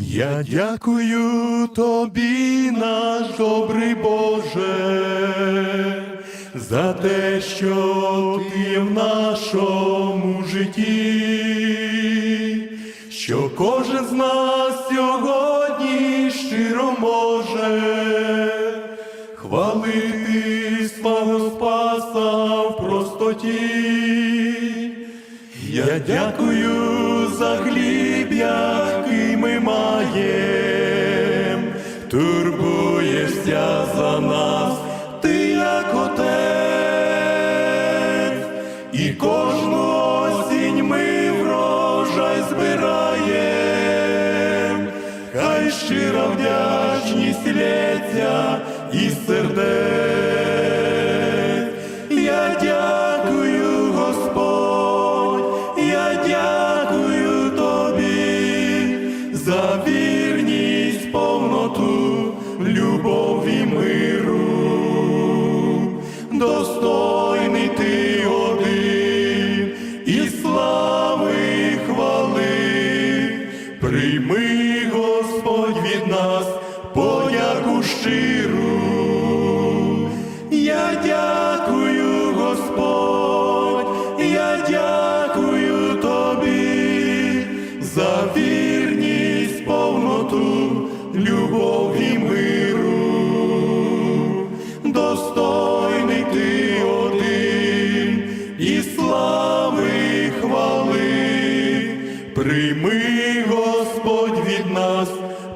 Я дякую тобі, наш добрий Боже, за те, що ти в нашому житті, що кожен з нас сьогодні щиро може хвалити свого Спаса в простоті. Я дякую за хліб, який ми маєм, турбуєшся за нас, ти як отець, і кожну осінь ми врожай збираєм, хай щира вдячність лється із сердець. Прийми, Господь, від нас подяку щиру.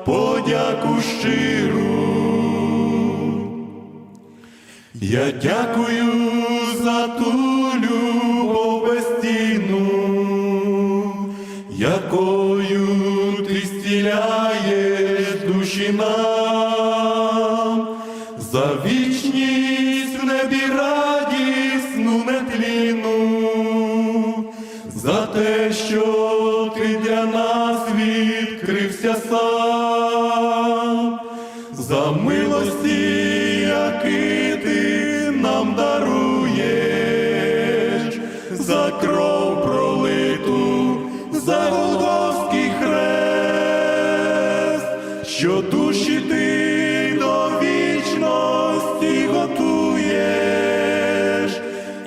Подяку щиру. Я дякую за ту любов безцінну, якою ти стіляєш душі нам, за вічність в небі радісну за милості, які ти нам даруєш, за кров пролиту, за Голгофський хрест, що душі ти до вічності готуєш,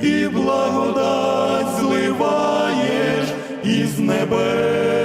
і благодать зливаєш із небес.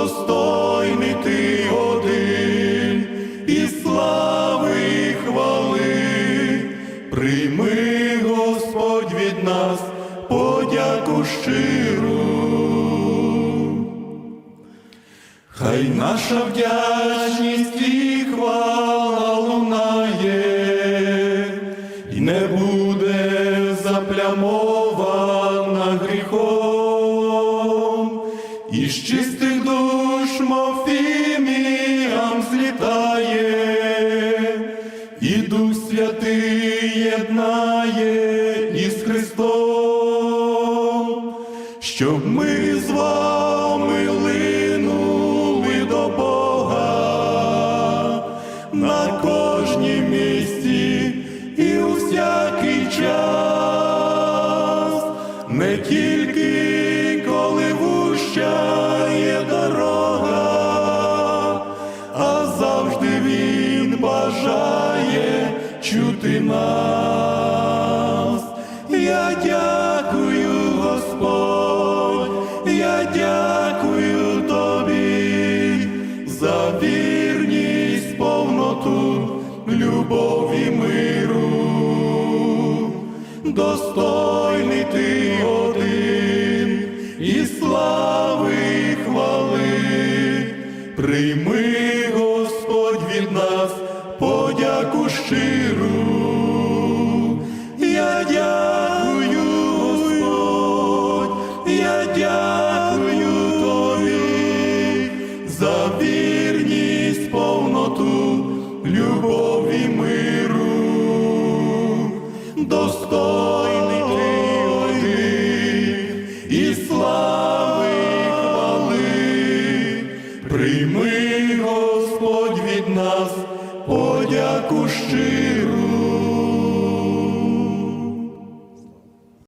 Достойний ти один і слави і хвали. Прийми, Господь, від нас подяку щиру. Хай наша вдячність і хвала лунає, і не буде заплямована гріхом, і з і Дух Святий єднає із Христом, щоб ми з вами линули до Бога на кожній місці і у всякий час, не тільки коли вуща є дорога, чути нас. Я дякую, Господь, я дякую тобі за вірність, повноту, любов і миру. Достойний ти один і слави і хвали. Прийми, повноту, любов і миру, достойний ти один і слави хвали. Прийми, Господь, від нас подяку щиру.